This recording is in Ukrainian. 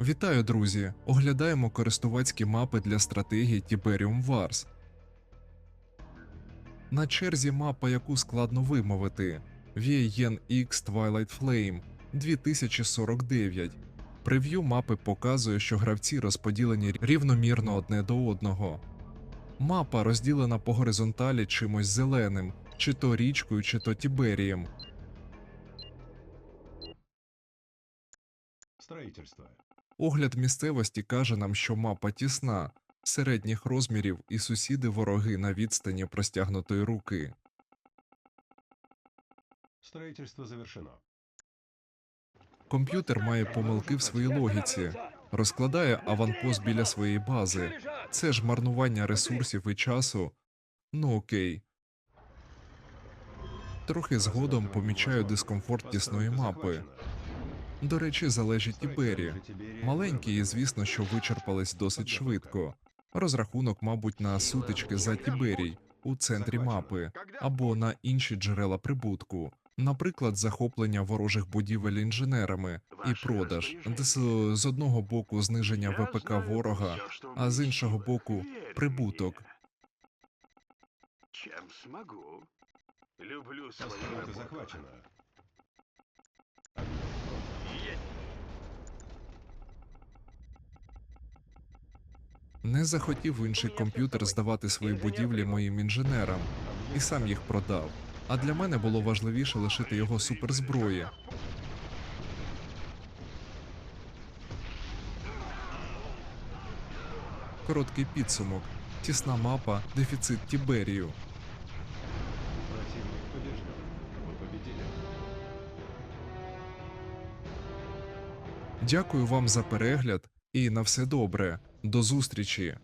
Вітаю, друзі! Оглядаємо користувацькі мапи для стратегії Tiberium Wars. На черзі мапа, яку складно вимовити VAN X Twilight Flame 2049. Прев'ю мапи показує, що гравці розподілені рівномірно одне до одного. Мапа розділена по горизонталі чимось зеленим, чи то річкою, чи то Тіберієм. Строительство. Огляд місцевості каже нам, що мапа тісна, середніх розмірів і сусіди вороги на відстані простягнутої руки. Строительство завершено. Комп'ютер має помилки в своїй логіці, розкладає аванпост біля своєї бази. Це ж марнування ресурсів і часу. Ну окей. Трохи згодом помічаю дискомфорт тісної мапи. До речі, залежить і Бері. Маленькі, і звісно, що вичерпались досить швидко. Розрахунок, мабуть, на сутички за Тіберій у центрі мапи або на інші джерела прибутку, наприклад, захоплення ворожих будівель інженерами і продаж, з, з одного боку зниження ВПК ворога, а з іншого боку прибуток. Чем смогу. Люблю свою Постройка Не захотів інший комп'ютер здавати свої будівлі моїм інженерам і сам їх продав. А для мене було важливіше лишити його суперзброї. Короткий підсумок. Тісна мапа, дефіцит Тіберію. Дякую вам за перегляд і на все добре. До зустрічі!